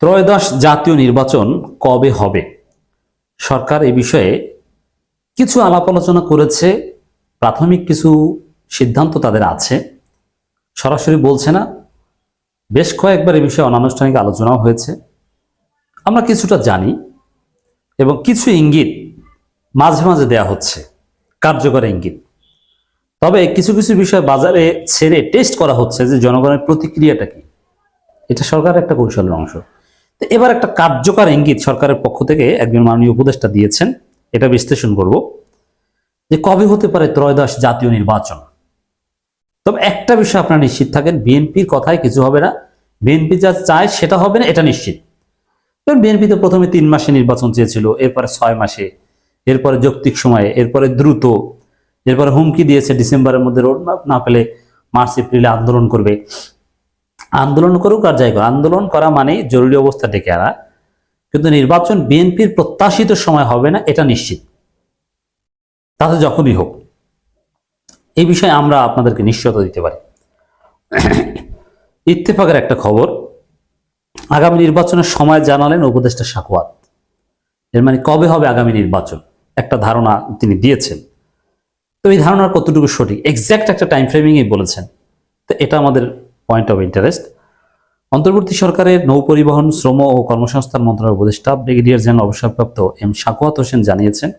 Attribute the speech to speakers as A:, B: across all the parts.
A: ত্রয়োদশ জাতীয় নির্বাচন কবে হবে? সরকার এই বিষয়ে কিছু আলাপ আলোচনা করেছে, প্রাথমিক কিছু সিদ্ধান্ত তাদের আছে। সরাসরি বলছে না, বেশ কয়েকবার এই বিষয়ে অনানুষ্ঠানিক আলোচনাও হয়েছে। আমরা কিছুটা জানি এবং কিছু ইঙ্গিত মাঝে মাঝে দেয়া হচ্ছে, কার্যকর ইঙ্গিত। তবে কিছু কিছু বিষয় বাজারে ছেড়ে টেস্ট করা হচ্ছে যে জনগণের প্রতিক্রিয়াটা কি। এটা সরকারের একটা কৌশলের অংশ। এবার একটা কার্যকর ইঙ্গিত সরকারের পক্ষ থেকে একজন মাননীয় উপদেষ্টা দিয়েছেন, এটা বিশ্লেষণ করব, যে কবে হতে পারে ত্রয়োদশ জাতীয় নির্বাচন? তবে একটা বিষয় আপনারা নিশ্চিত থাকেন, বিএনপির কথায় কিছু হবে না, বিএনপি যা চায় সেটা হবে না, এটা নিশ্চিত। কারণ বিএনপি তো প্রথমে তিন মাসে নির্বাচন চেয়েছিল, এরপরে ছয় মাসে, এরপরে যৌক্তিক সময়ে, এরপরে দ্রুত, এরপরে হুমকি দিয়েছে ডিসেম্বরের মধ্যে রোড ম্যাপ না পেলে মার্চ, এপ্রিলে আন্দোলন করবে। আন্দোলন করুক আর যাই আন্দোলন করা মানেই জরুরি অবস্থা ডেকে আনা। কিন্তু নির্বাচন বিএনপির প্রত্যাশিত সময় হবে না, এটা নিশ্চিত। তাতে যখনই হোক, এই বিষয়ে আমরা আপনাদেরকে নিশ্চয়তা দিতে পারি। ইত্তেফাকের একটা খবর, আগামী নির্বাচনের সময় জানালেন উপদেষ্টা সাকুয়াত এর মানে কবে হবে আগামী নির্বাচন? একটা ধারণা তিনি দিয়েছেন। তো এই ধারণার কতটুকু সঠিক? এক্স্যাক্ট একটা টাইম ফ্রেমিংই বলেছেন। তো এটা আমাদের পয়েন্ট অফ ইন্টারেস্ট অন্তর্বর্তী সরকারের নৌ পরিবহন, শ্রম ও কর্মসংস্থান মন্ত্রণালয়ের উপদেষ্টা, ব্রিগেডিয়ার জেনারেল অবসরপ্রাপ্ত এম সাকুয়াত হোসেন জানিয়েছেন,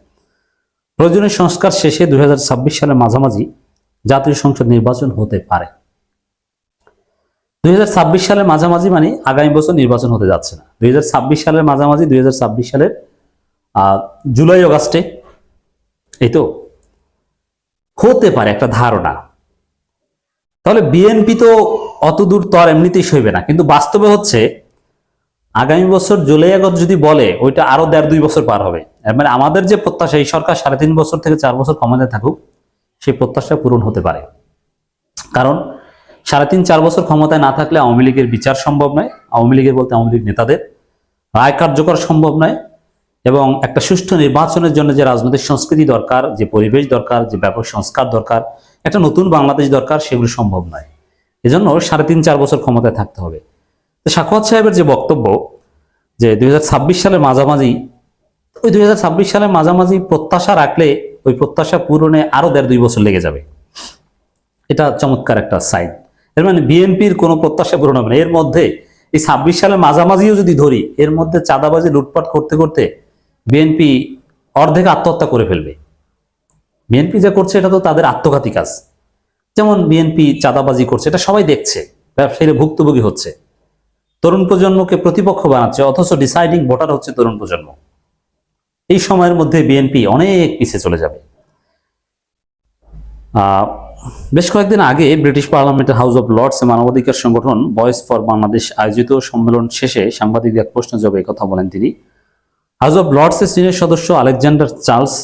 A: প্রয়োজনীয় সংস্কার শেষে দুই সালের মাঝামাঝি জাতীয় সংসদ নির্বাচন হতে পারে। দুই সালের মাঝামাঝি মানে আগামী বছর নির্বাচন হতে যাচ্ছে না। দুই হাজার ছাব্বিশ সালের মাঝামাঝি, দুই হাজার ছাব্বিশ সালের জুলাই, অগাস্টে। এই তো হতে পারে একটা ধারণা। তাহলে বিএনপি তো অত দূর তো আর এমনিতেই সইবে না। কিন্তু বাস্তবে হচ্ছে, আগামী বছর জুলাই, আগস্ট যদি বলে, ওইটা আরও দেড় দুই বছর পার হবে। মানে আমাদের যে প্রত্যাশা, এই সরকার সাড়ে তিন বছর থেকে চার বছর ক্ষমতায় থাকুক, সেই প্রত্যাশা পূরণ হতে পারে। কারণ সাড়ে তিন, চার বছর ক্ষমতায় না থাকলে আওয়ামী লীগের বিচার সম্ভব নয়। আওয়ামী লীগের বলতে আওয়ামী লীগ নেতাদের। রায় কার্যকর সম্ভব নয়। এবং একটা সুষ্ঠু নির্বাচনের জন্য যে রাজনৈতিক সংস্কৃতি দরকার, যে পরিবেশ দরকার, যে ব্যাপক সংস্কার দরকার, একটা নতুন বাংলাদেশ দরকার, সেগুলো সম্ভব নয়। এজন্য সাড়ে তিন, চার বছর ক্ষমতায় থাকতে হবে। তো সাক্ষাৎ সাহেবের যে বক্তব্য যে দুই সালের মাঝামাঝি, ওই দুই সালের মাঝামাঝি প্রত্যাশা রাখলে ওই প্রত্যাশা পূরণে আরও দেড়, দুই বছর লেগে যাবে। এটা চমৎকার একটা সাইড এর মানে বিএনপির কোনো প্রত্যাশা পূরণ হবে না। এর মধ্যে এই ছাব্বিশ সালের মাঝামাঝিও যদি ধরি, এর মধ্যে চাঁদাবাজি, লুটপাট করতে করতে বিএনপি অর্ধেক আত্মহত্যা করে ফেলবে। বিএনপি যা করছে, এটা তো তাদের আত্মঘাতী কাজ। যেমন বিএনপি চাঁদাবাজি করছে, এটা সবাই দেখছে, ব্যবসায়ীরা ভুক্তভোগী হচ্ছে। তরুণ প্রজন্মকে প্রতিপক্ষ বানাচ্ছে, অথচ ডিসাইডিং ভোটার হচ্ছে তরুণ প্রজন্ম। এই সময়ের মধ্যে বিএনপি অনেক পিছিয়ে চলে যাবে। বেশ কয়েকদিন আগে ব্রিটিশ পার্লামেন্টের হাউস অব লর্ডস মানবাধিকার সংগঠন ভয়েস ফর বাংলাদেশ আয়োজিত সম্মেলন শেষে সাংবাদিকদের এক প্রশ্ন জবাবে কথা বলেন তিনি। হাউস অব লর্ডসের সিনিয়র সদস্য Alexander Charles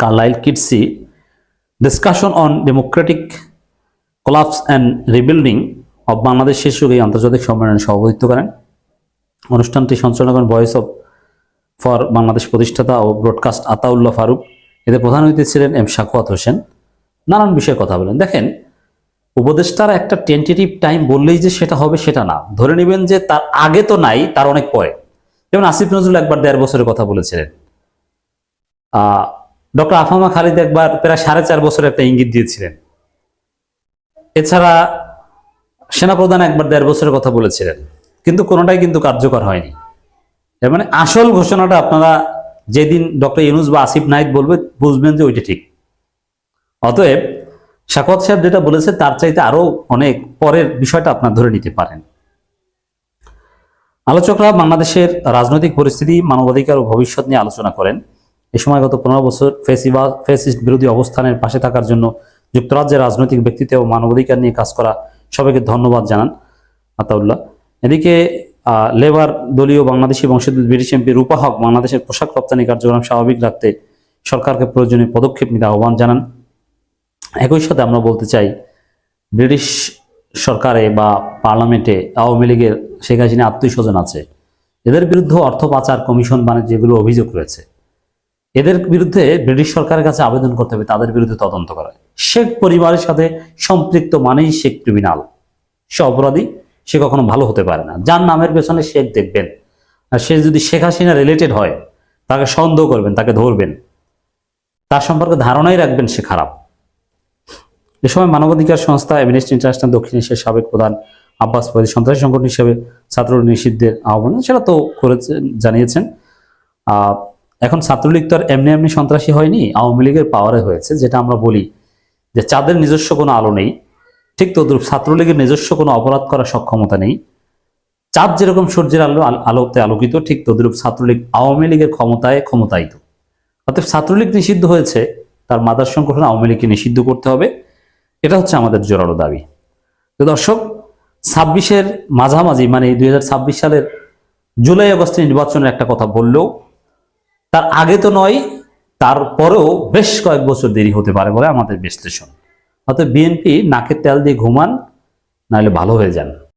A: Carlile KC discussion on democratic collapse and rebuilding of Bangladesh শীর্ষক এই আন্তর্জাতিক সম্মেলনে সভাপতিত্ব করেন। অনুষ্ঠানটি সঞ্চালনা করেন ভয়েস অফ ফর বাংলাদেশ প্রতিষ্ঠাতা ও ব্রডকাস্ট আতাউল্লাহ ফারুক। এতে প্রধান অতিথি ছিলেন এম শাকুয়াত হোসেন। নানান বিষয়ে কথা বলেন। দেখেন, উপদেষ্টারা একটা টেন্টেটিভ টাইম বললেই যে সেটা হবে সেটা না। ধরে নেবেন যে তার আগে তো নাই, তার অনেক পরে। যেমন আসিফ নজরুল একবার দেড় বছরের কথা বলেছিলেন। ডক্টর আফামা খালিদ একবার প্রায় সাড়ে চার বছরের একটা ইঙ্গিত দিয়েছিলেন। এছাড়া সেনাপ্রধান একবার দেড় বছরের কথা বলেছিলেন, কিন্তু কোনোটাই কিন্তু কার্যকর হয়নি। এর মানে আসল ঘোষণাটা আপনারা যেদিন ডক্টর ইউনুস বা আসিফ নাইদ বলবে, বুঝবেন যে ওইটা ঠিক। অতএব শাকত সাহেব যেটা বলেছে, তার চাইতে আরও অনেক পরের বিষয়টা আপনার ধরে নিতে পারেন। আলোচকরা বাংলাদেশের রাজনৈতিক পরিস্থিতি, মানবাধিকার ও ভবিষ্যৎ নিয়ে আলোচনা করেন। এ সময় গত পনেরো বছর ফেসিবা ফেসিস্ট বিরোধী অবস্থানের পাশে থাকার জন্য যুক্তরাজ্যের রাজনৈতিক ব্যক্তিত্ব ও মানবাধিকার নিয়ে কাজ করা সবাইকে ধন্যবাদ জানান আতাউল্লাহ। এদিকে লেবার দলীয় বাংলাদেশি বংশোদ্ভূত ব্রিটিশ এমপি রূপা হক বাংলাদেশের পোশাক রপ্তানি কার্যক্রম স্বাভাবিক রাখতে সরকারকে প্রয়োজনীয় পদক্ষেপ নিতে আহ্বান জানান। একই সাথে আমরা বলতে চাই, ব্রিটিশ সরকারে বা পার্লামেন্টে আওয়ামী লীগের শেখ হাসিনা আত্মীয় স্বজন আছে। এদের বিরুদ্ধে অর্থ পাচার কমিশন বাণিজ্য যেগুলো অভিযোগ রয়েছে। এদের বিরুদ্ধে ব্রিটিশ সরকারের কাছে আবেদন করতে হবে তাদের বিরুদ্ধে তদন্ত করা শেখ পরিবারের সাথে সম্পৃক্ত মানেই শেখ ক্রিমিনাল সে অপরাধী সে কখনো ভালো হতে পারে না। যার নামের পেছনে শেখ দেখবেন। আর সে যদি শেখ হাসিনা রিলেটেড হয় তাকে সন্দেহ করবেন তাকে ধরবেন। তার সম্পর্কে ধারণাই রাখবেন সে খারাপ। এ সময় মানবাধিকার সংস্থা এমনেস্টি ইন্টারন্যাশনাল দক্ষিণ এশিয়ার সাবেক প্রধান আব্বাস ফরিদ সন্ত্রাসী সংগঠন হিসেবে ছাত্র নিষিদ্ধের আহ্বান সেটা তো করেছেন জানিয়েছেন। আহ, এখন ছাত্রলীগ তো আর এমনি এমনি সন্ত্রাসী হয়নি, আওয়ামী লীগের পাওয়ারে হয়েছে, যেটা আমরা বলি যে চাঁদের নিজস্ব কোনো আলো নেই। ঠিক তদ্রুপ ছাত্রলীগের নিজস্ব কোনো অপরাধ করার সক্ষমতা নেই। চাঁদ যেরকম সূর্যের আলো আল- আলোতে আলোকিত, ঠিক তদ্রুপ ছাত্রলীগ আওয়ামী লীগের ক্ষমতায় ক্ষমতায়িত। অর্থাৎ ছাত্রলীগ নিষিদ্ধ হয়েছে, তার মাদার সংগঠন আওয়ামী লীগকে নিষিদ্ধ করতে হবে। এটা হচ্ছে আমাদের জোরালো দাবি। তো দর্শক, ছাব্বিশের মাঝামাঝি মানে দুই হাজার ছাব্বিশ সালের জুলাই আগস্টে নির্বাচনের একটা কথা বললেও তার আগে তো নয়, তারপরেও বেশ কয়েক বছর দেরি হতে পারে বলে আমাদের বিশ্লেষণ। অর্থাৎ বিএনপি নাকের তেল দিয়ে ঘুমান, নাহলে ভালো হয়ে যান।